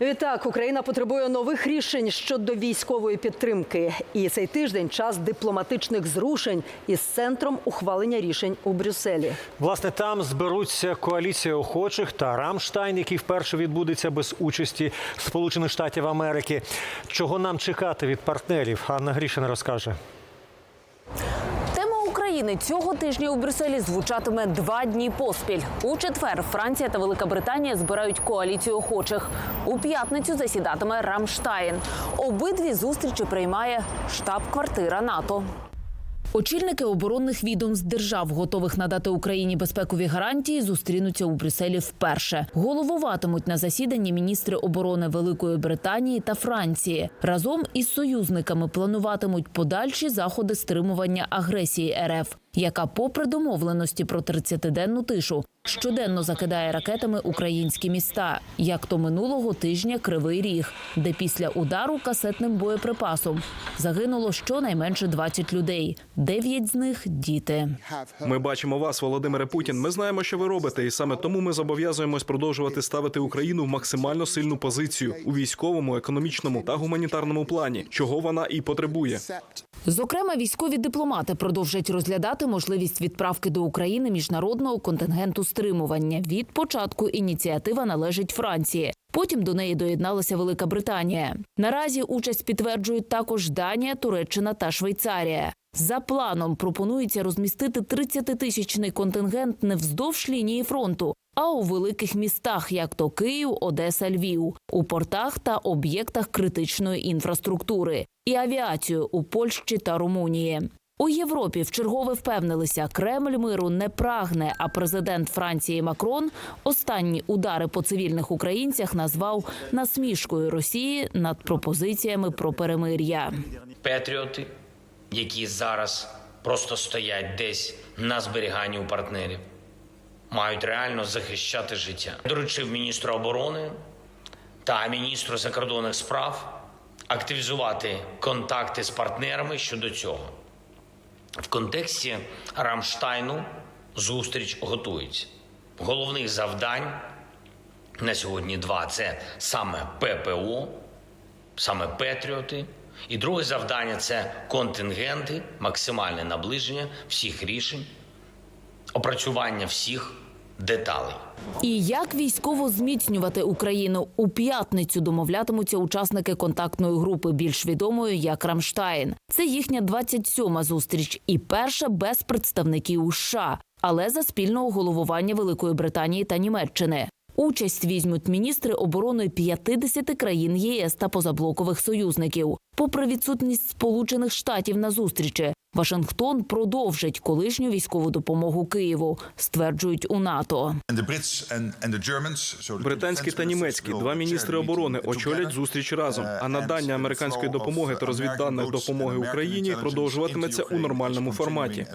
Відтак, Україна потребує нових рішень щодо військової підтримки. І цей тиждень час дипломатичних зрушень із центром ухвалення рішень у Брюсселі. Власне, там зберуться коаліція охочих та Рамштайн, який вперше відбудеться без участі Сполучених Штатів Америки. Чого нам чекати від партнерів? Анна Грішина розкаже. України цього тижня у Брюсселі звучатиме два дні поспіль. У четвер Франція та Велика Британія збирають коаліцію охочих. У п'ятницю засідатиме Рамштайн. Обидві зустрічі приймає штаб-квартира НАТО. Очільники оборонних відомств держав, готових надати Україні безпекові гарантії, зустрінуться у Брюсселі вперше. Головуватимуть на засіданні міністри оборони Великої Британії та Франції. Разом із союзниками плануватимуть подальші заходи стримування агресії РФ, яка, попри домовленості про 30-денну тишу, щоденно закидає ракетами українські міста, як то минулого тижня Кривий Ріг, де після удару касетним боєприпасом загинуло щонайменше 20 людей. Дев'ять з них діти. Ми бачимо вас, Володимире Путін. Ми знаємо, що ви робите, і саме тому ми зобов'язуємось продовжувати ставити Україну в максимально сильну позицію у військовому, економічному та гуманітарному плані, чого вона і потребує. Зокрема, військові дипломати продовжать розглядати можливість відправки до України міжнародного контингенту стримування. Від початку ініціатива належить Франції. Потім до неї доєдналася Велика Британія. Наразі участь підтверджують також Данія, Туреччина та Швейцарія. За планом пропонується розмістити 30-тисячний контингент не вздовж лінії фронту, а у великих містах, як то Київ, Одеса, Львів, у портах та об'єктах критичної інфраструктури і авіацію у Польщі та Румунії. У Європі вчергове впевнилися, Кремль миру не прагне. А президент Франції Макрон останні удари по цивільних українцях назвав насмішкою Росії над пропозиціями про перемир'я. патріоти, які зараз просто стоять десь на зберіганні у партнерів, мають реально захищати життя. Доручив міністру оборони та міністру закордонних справ активізувати контакти з партнерами щодо цього. В контексті Рамштайну зустріч готується. Головних завдань на сьогодні два: це саме ППО, саме Петріоти. І друге завдання це контингенти, максимальне наближення всіх рішень, опрацювання всіх деталей. І як військово зміцнювати Україну у п'ятницю домовлятимуться учасники контактної групи, більш відомої як Рамштайн. Це їхня 27-ма зустріч і перша без представників США, але за спільного головування Великої Британії та Німеччини. Участь візьмуть міністри оборони 50 країн ЄС та позаблокових союзників. Попри відсутність Сполучених Штатів на зустрічі, Вашингтон продовжить колишню військову допомогу Києву, стверджують у НАТО. Британський та німецький два міністри оборони очолять зустріч разом. А надання американської допомоги та розвідданих допомоги Україні продовжуватиметься у нормальному форматі.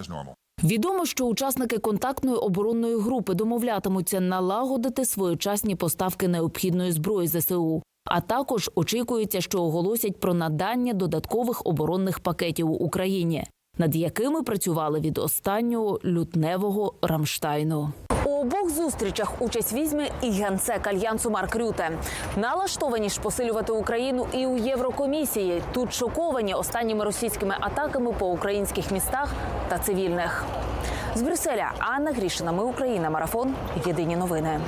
Відомо, що учасники контактної оборонної групи домовлятимуться налагодити своєчасні поставки необхідної зброї ЗСУ. А також очікується, що оголосять про надання додаткових оборонних пакетів Україні, над якими працювали від останнього лютневого Рамштайну. У обох зустрічах участь візьме і генсек альянсу Марк Рюте. Налаштовані ж посилювати Україну і у Єврокомісії. Тут шоковані останніми російськими атаками по українських містах та цивільних. З Брюсселя Анна Грішина. Ми Україна. Марафон. Єдині новини.